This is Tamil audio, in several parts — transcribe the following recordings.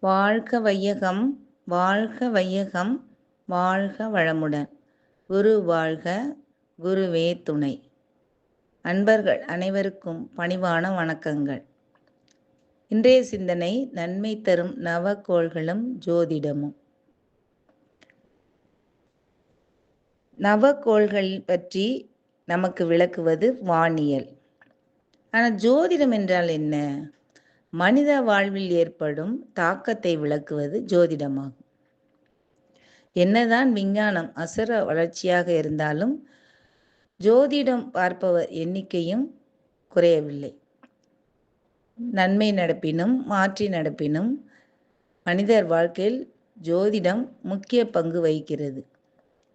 வாழ்க வையகம் வாழ்க வையகம் வாழ்க வளமுடன். குரு வாழ்க குருவே துணை. அன்பர்கள் அனைவருக்கும் பணிவான வணக்கங்கள். இன்றைய சிந்தனை நன்மை தரும் நவக்கோள்களும் ஜோதிடமும். நவக்கோள்கள் பற்றி நமக்கு விளக்குவது வானியல். ஆனால் ஜோதிடம் என்றால் என்ன? மனித வாழ்வில் ஏற்படும் தாக்கத்தை விளக்குவது ஜோதிடமாகும். என்னதான் விஞ்ஞானம் அசுர வளர்ச்சியாக இருந்தாலும் ஜோதிடம் பார்ப்பவர் எண்ணிக்கையும் குறையவில்லை. நன்மை நடப்பினும் மாற்றி நடப்பினும் மனிதர் வாழ்க்கையில் ஜோதிடம் முக்கிய பங்கு வகிக்கிறது.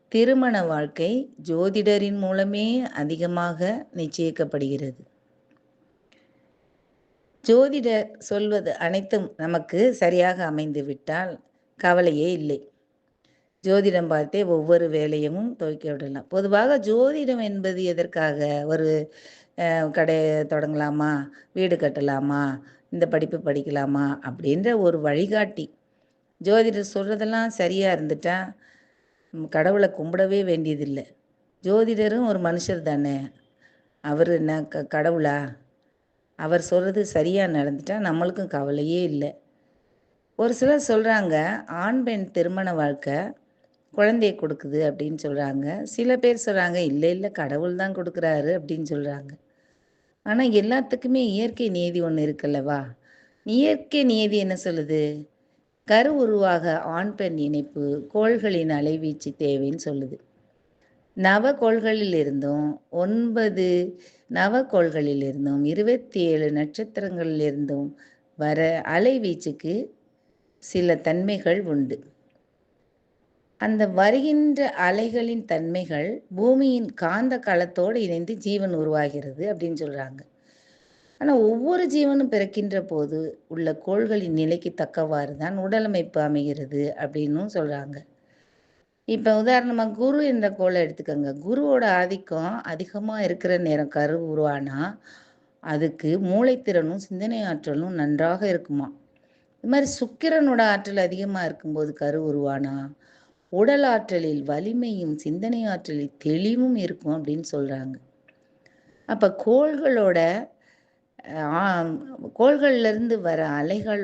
திருமண வாழ்க்கை ஜோதிடரின் மூலமே அதிகமாக நிச்சயிக்கப்படுகிறது. ஜோதிடர் சொல்வது அனைத்தும் நமக்கு சரியாக அமைந்து விட்டால் கவலையே இல்லை. ஜோதிடம் பார்த்தே ஒவ்வொரு வேலையும் துவக்கி விடலாம். பொதுவாக ஜோதிடம் என்பது எதற்காக? ஒரு கடை தொடங்கலாமா? வீடு கட்டலாமா? இந்த படிப்பு படிக்கலாமா? அப்படின்ற ஒரு வழிகாட்டி. ஜோதிடர் சொல்கிறதெல்லாம் சரியாக இருந்துட்டா கடவுளை கும்பிடவே வேண்டியதில்லை. ஜோதிடரும் ஒரு மனுஷர் தானே. அவர் என்ன க கடவுளா? அவர் சொல்கிறது சரியாக நடந்துட்டா நம்மளுக்கும் கவலையே இல்லை. ஒரு சிலர் சொல்கிறாங்க ஆண் பெண் திருமண வாழ்க்கை குழந்தைய கொடுக்குது அப்படின்னு சொல்கிறாங்க சில பேர் சொல்கிறாங்க இல்லை இல்லை கடவுள் தான் கொடுக்குறாரு அப்படின்னு சொல்கிறாங்க ஆனால் எல்லாத்துக்குமே இயற்கை நியதி ஒன்று இருக்குல்லவா இயற்கை நியதி என்ன சொல்லுது? கரு உருவாக ஆண் பெண் இணைப்பு கோள்களின் அலைவீச்சு தேவைன்னு சொல்லுது. நவகோள்களில் இருந்தும் ஒன்பது நவகோள்களில் இருந்தும் இருபத்தி ஏழு நட்சத்திரங்களில் இருந்தும் வர அலைவீச்சுக்கு சில தன்மைகள் உண்டு. அந்த வருகின்ற அலைகளின் தன்மைகள் பூமியின் காந்த களத்தோடு இணைந்து ஜீவன் உருவாகிறது அப்படின்னு சொல்கிறாங்க ஆனால் ஒவ்வொரு ஜீவனும் பிறக்கின்ற போது உள்ள கோள்களின் நிலைக்கு தக்கவாறு தான் உடலமைப்பு அமைகிறது அப்படின்னும் சொல்கிறாங்க இப்போ உதாரணமாக குரு என்ற கோளை எடுத்துக்கோங்க. குருவோட ஆதிக்கம் அதிகமாக இருக்கிற நேரம் கரு உருவானா அதுக்கு மூளைத்திறனும் சிந்தனை ஆற்றலும் நன்றாக இருக்குமா? இது மாதிரி சுக்கிரனோட ஆற்றல் அதிகமாக இருக்கும்போது கரு உருவானா? உடல் ஆற்றலில் வலிமையும் சிந்தனை ஆற்றலில் தெளிவும் இருக்கும் அப்படின்னு சொல்கிறாங்க அப்போ கோள்களோட கோள்கள்லேருந்து வர அலைகள்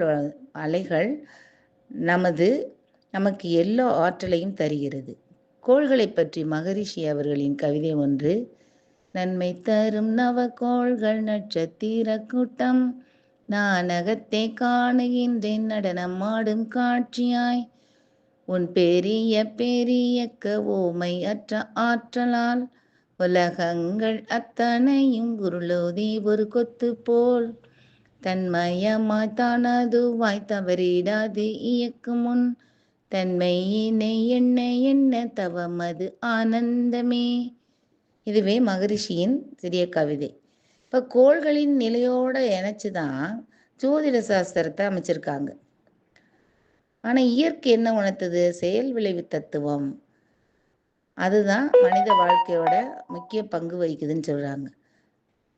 அலைகள் நமது நமக்கு எல்லா ஆற்றலையும் தருகிறது. கோள்களை பற்றி மகரிஷி அவர்களின் கவிதை ஒன்று நன்மை தரும் நவ கோள்கள் நட்சத்திர கூட்டம் நானகத்தை காணுகின்றேன் நடனம் ஆடும் காட்சியாய். உன் பெரிய பெரியக்க ஓமை அற்ற ஆற்றலால் உலகங்கள் அத்தனையும் குருளோதி ஒரு கொத்து போல். தன்மயமாய் தானதுவாய் தவறிடாது இயக்கு முன் தன்மையினை என்ன என்ன தவமது ஆனந்தமே. இதுவே மகரிஷியின் சிறிய கவிதை. இப்போ கோள்களின் நிலையோட இணைச்சு தான் ஜோதிட சாஸ்திரத்தை அமைச்சிருக்காங்க. ஆனால் இயற்கை என்ன உணர்த்தது? செயல் விளைவு தத்துவம். அதுதான் மனித வாழ்க்கையோட முக்கிய பங்கு வகிக்குதுன்னு சொல்கிறாங்க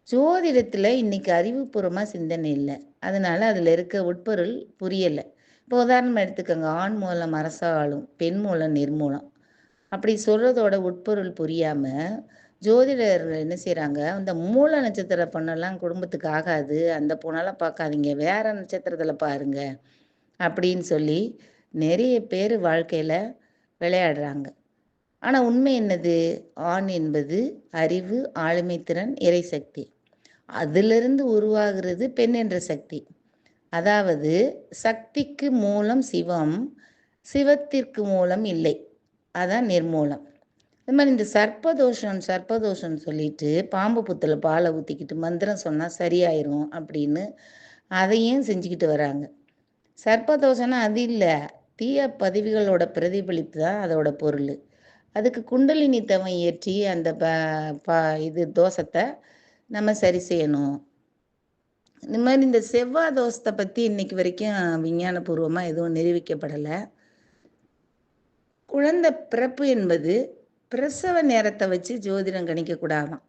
ஜோதிடத்தில் இன்னைக்கு அறிவுபூர்வமாக சிந்தனை இல்லை. அதனால அதில் இருக்க உட்பொருள் புரியலை. இப்போ உதாரணம் எடுத்துக்கோங்க ஆண் மூலம் அரசாளும் பெண் மூலம் நிர்மூலம் அப்படி சொல்கிறதோட உட்பொருள் புரியாமல் ஜோதிடர்கள் என்ன செய்கிறாங்க அந்த மூல நட்சத்திர பொண்ணெல்லாம் குடும்பத்துக்கு ஆகாது அந்த பொண்ணெல்லாம் பார்க்காதீங்க வேற நட்சத்திரத்தில் பாருங்க அப்படின்னு சொல்லி நிறைய பேர் வாழ்க்கையில் விளையாடுறாங்க. ஆனால் உண்மை என்னது? ஆண் என்பது அறிவு ஆளுமை திறன் இறை சக்தி. அதிலிருந்து உருவாகிறது பெண் என்ற சக்தி. அதாவது சக்திக்கு மூலம் சிவம் சிவத்திற்கு மூலம் இல்லை. அதான் நிர்மூலம். இது மாதிரி இந்த சர்ப்பதோஷம் சர்ப்பதோஷம் சொல்லிட்டு பாம்பு புத்தில் பாலை ஊற்றிக்கிட்டு மந்திரம் சொன்னால் சரியாயிரும் அப்படின்னு அதையும் செஞ்சுக்கிட்டு வராங்க. சர்ப்பதோஷம்னா அது இல்லை. தீய பதிவுகளோட பிரதிபலிப்பு தான் அதோட பொருள். அதுக்கு குண்டலினி தவம் ஏற்றி அந்த ப ப இது தோஷத்தை நம்ம சரி செய்யணும். இந்த மாதிரி இந்த செவ்வாய் தோஷத்தை பற்றி இன்னைக்கு வரைக்கும் விஞ்ஞானபூர்வமாக எதுவும் நிரூபிக்கப்படலை. குழந்தை பிறப்பு என்பது பிரசவ நேரத்தை வச்சு ஜோதிடம் கணிக்கக்கூடாதாம்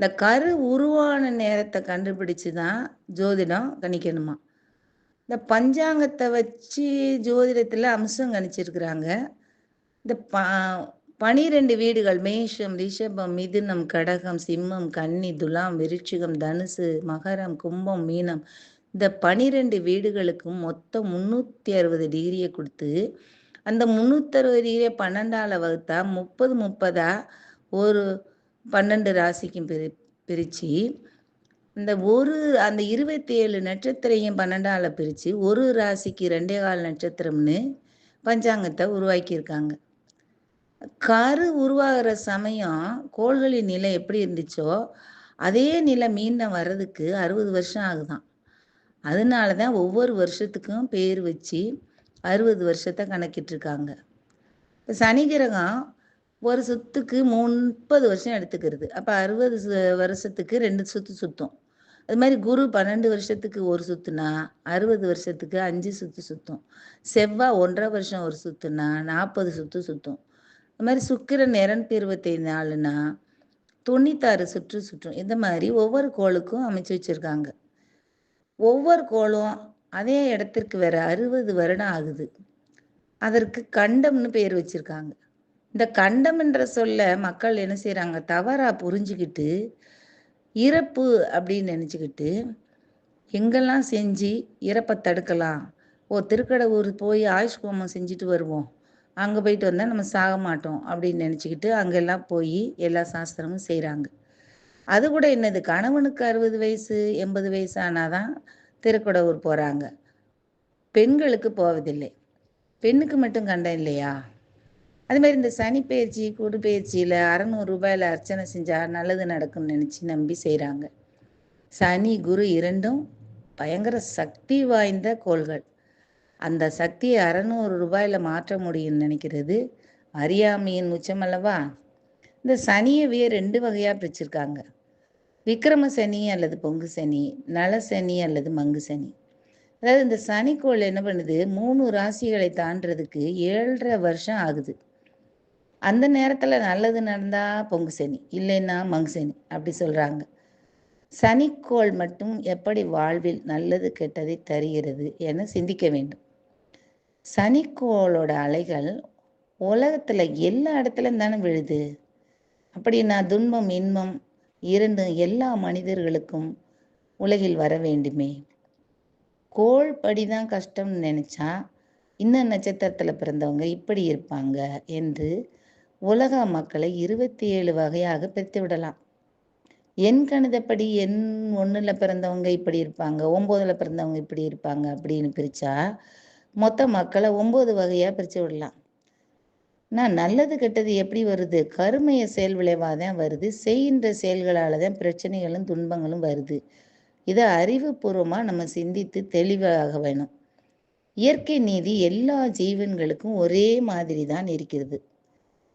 இந்த கரு உருவான நேரத்தை கண்டுபிடிச்சு தான் ஜோதிடம் கணிக்கணுமா? இந்த பஞ்சாங்கத்தை வச்சு ஜோதிடத்தில் அம்சம் கணிச்சிருக்கிறாங்க. இந்த ப பனிரெண்டு வீடுகள் மேஷம் ரிஷபம் மிதுனம் கடகம் சிம்மம் கன்னி துலாம் விருச்சிகம் தனுசு மகரம் கும்பம் மீனம். இந்த பனிரெண்டு வீடுகளுக்கும் மொத்தம் முன்னூற்றி அறுபது டிகிரியை கொடுத்து அந்த முந்நூற்றறுபது டிகிரியை பன்னெண்டால் வகுத்தா முப்பது முப்பதா ஒரு பன்னெண்டு ராசிக்கும் பிரி பிரித்து இந்த ஒரு அந்த இருபத்தி ஏழு நட்சத்திரையும் பன்னெண்டால் பிரித்து ஒரு ராசிக்கு ரெண்டே கால் நட்சத்திரம்னு பஞ்சாங்கத்தை உருவாக்கியிருக்காங்க. கரு உருவாகிற சமயம் கோள்களின் நிலை எப்படி இருந்துச்சோ அதே நிலை மீன வர்றதுக்கு அறுபது வருஷம் ஆகுதான். அதனால தான் ஒவ்வொரு வருஷத்துக்கும் பேர் வச்சு அறுபது வருஷத்தை கணக்கிட்டுருக்காங்க இப்போ சனி கிரகம் ஒரு சுத்துக்கு முப்பது வருஷம் எடுத்துக்கிறது. அப்போ அறுபது வருஷத்துக்கு ரெண்டு சுற்று சுற்றும் அது மாதிரி குரு பன்னெண்டு வருஷத்துக்கு ஒரு சுற்றுனா அறுபது வருஷத்துக்கு அஞ்சு சுற்று சுற்றும் செவ்வாய் ஒன்றரை வருஷம் ஒரு சுற்றுனா நாற்பது சுத்து சுற்றும் அது மாதிரி சுக்கிரன் இரநூத்தி இருபத்தைந்து நாளுனா தொண்ணூத்தாறு சுற்று சுற்றும் இந்த மாதிரி ஒவ்வொரு கோளுக்கும் அமைச்சு வச்சுருக்காங்க. ஒவ்வொரு கோளும் அதே இடத்திற்கு வேற அறுபது வருடம் ஆகுது. அதற்கு கண்டம்னு பேர் வச்சுருக்காங்க. இந்த கண்டம் என்ற சொல்ல மக்கள் என்ன செய்கிறாங்க தவறாக புரிஞ்சுக்கிட்டு இறப்பு அப்படின்னு நினச்சிக்கிட்டு எங்கெல்லாம் செஞ்சு இறப்பை தடுக்கலாம்? ஓ திருக்கடவுர் போய் ஆயுஷ் ஹோமம் செஞ்சுட்டு வருவோம். அங்கே போயிட்டு வந்தால் நம்ம சாக மாட்டோம் அப்படின்னு நினச்சிக்கிட்டு அங்கெல்லாம் போய் எல்லா சாஸ்திரமும் செய்கிறாங்க அது கூட என்னது? கணவனுக்கு அறுபது வயசு எண்பது வயசு ஆனாதான் திருக்கடவுர் போகிறாங்க பெண்களுக்கு போவதில்லை. பெண்ணுக்கு மட்டும் கண்டம் இல்லையா? அது மாதிரி இந்த சனி பயிற்சி கூடு பயிற்சியில் அறநூறு ரூபாயில் அர்ச்சனை செஞ்சால் நல்லது நடக்கும்னு நினச்சி நம்பி செய்கிறாங்க சனி குரு இரண்டும் பயங்கர சக்தி வாய்ந்த கோள்கள். அந்த சக்தியை அறநூறு ரூபாயில் மாற்ற முடியும்னு நினைக்கிறது அறியாமையின் உச்சம் அல்லவா இந்த சனியவே ரெண்டு வகையாக பிரிச்சிருக்காங்க. விக்ரம சனி அல்லது பொங்கு சனி நல சனி அல்லது மங்கு சனி. அதாவது இந்த சனிக்கோள் என்ன பண்ணுது? மூணு ராசிகளை தாண்டறதுக்கு ஏழரை வருஷம் ஆகுது. அந்த நேரத்தில் நல்லது நடந்தால் பொங்கு சனி இல்லைன்னா மங்கு சனி அப்படி சொல்கிறாங்க சனிக்கோள் மட்டும் எப்படி வாழ்வில் நல்லது கெட்டதை தருகிறது என சிந்திக்க வேண்டும். சனிக்கோளோட அலைகள் உலகத்தில் எல்லா இடத்துலையும் தானே விழுது. அப்படின்னா துன்பம் இன்பம் இரண்டு எல்லா மனிதர்களுக்கும் உலகில் வர வேண்டுமே. கோள் படிதான் கஷ்டம்னு நினச்சா இன்ன நட்சத்திரத்தில் பிறந்தவங்க இப்படி இருப்பாங்க என்று உலக மக்களை இருபத்தி ஏழு வகையாக பிரித்து விடலாம். என் கணிதப்படி எண் ஒன்றில் பிறந்தவங்க இப்படி இருப்பாங்க ஒம்போதில் பிறந்தவங்க இப்படி இருப்பாங்க அப்படின்னு பிரித்தா மொத்த மக்களை ஒம்பது வகையாக பிரித்து விடலாம். நான் நல்லது கெட்டது எப்படி வருது? கருமைய செயல் விளைவாக தான் வருது. செய்கின்ற செயல்களால் தான் பிரச்சனைகளும் துன்பங்களும் வருது. இதை அறிவுபூர்வமாக நம்ம சிந்தித்து தெளிவாக வேணும். இயற்கை நீதி எல்லா ஜீவன்களுக்கும் ஒரே மாதிரி தான் இருக்கிறது.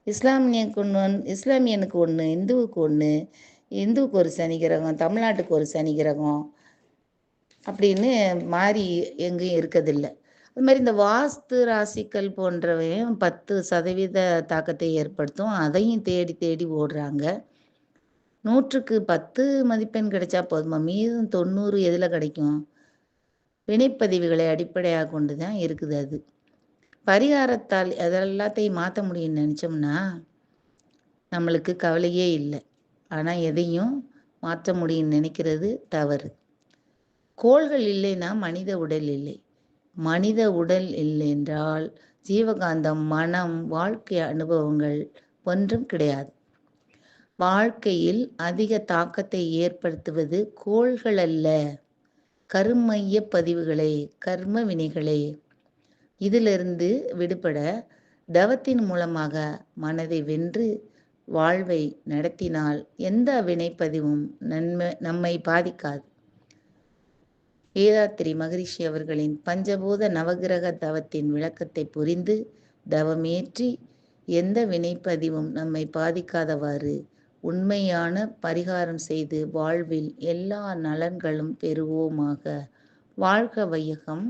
இஸ்லாமியனுக்கு ஒன்று இஸ்லாமியனுக்கு ஒன்று இந்துவுக்கு ஒன்று இந்துவுக்கு ஒரு சனி கிரகம் தமிழ்நாட்டுக்கு ஒரு சனி கிரகம் அப்படின்னு மாறி எங்கேயும் இருக்கதில்லை. அது மாதிரி இந்த வாஸ்து ராசிக்கல் போன்றவையும் பத்து சதவீத தாக்கத்தை ஏற்படுத்தும். அதையும் தேடி தேடி ஓடுறாங்க. நூற்றுக்கு பத்து மதிப்பெண் கிடைச்சா போதுமா? மீதும் தொண்ணூறு எதில் கிடைக்கும்? வினைப்பதிவுகளை அடிப்படையாக கொண்டு தான் இருக்குது அது. பரிகாரத்தால் அதெல்லாத்தையும் மாற்ற முடியும்னு நினச்சோம்னா நம்மளுக்கு கவலையே இல்லை. ஆனால் எதையும் மாற்ற முடியும்னு நினைக்கிறது தவறு. கோள்கள் இல்லைன்னா மனித உடல் இல்லை. மனித உடல் இல்லையென்றால் ஜீவகாந்தம் மனம் வாழ்க்கை அனுபவங்கள் ஒன்றும் கிடையாது. வாழ்க்கையில் அதிக தாக்கத்தை ஏற்படுத்துவது கோள்கள் அல்ல கருமைய பதிவுகளே கர்ம வினைகளே. இதிலிருந்து விடுபட தவத்தின் மூலமாக மனதை வென்று வாழ்வை நடத்தினால் எந்த வினைப்பதிவும் நன்மை நம்மை பாதிக்காது. ஏதாத்திரி மகரிஷி அவர்களின் பஞ்சபூத நவகிரக தவத்தின் விளக்கத்தை புரிந்து தவமேற்றி எந்த வினைப்பதிவும் நம்மை பாதிக்காதவாறு உண்மையான பரிகாரம் செய்து வாழ்வில் எல்லா நலன்களும் பெறுவோமாக. வாழ்க வையகம்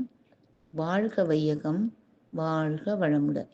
வாழ்க வையகம் வாழ்க வளமுடன்.